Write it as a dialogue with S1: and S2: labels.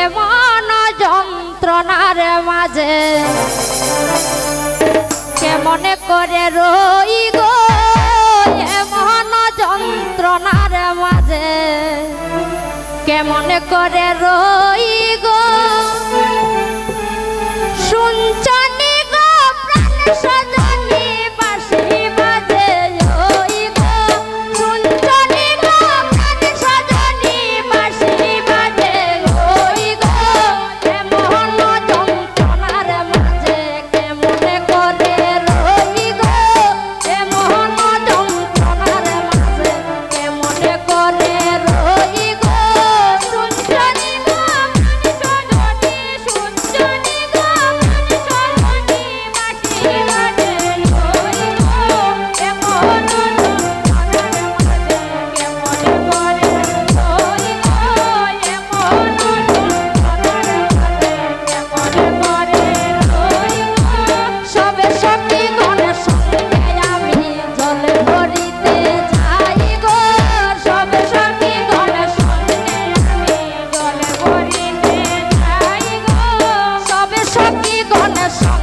S1: এমন যন্ত্রণার মাঝে? কেমন করে রই গো এমন যন্ত্রণার মাঝে? কেমন করে রই গো? শুনছ I'm on Connection.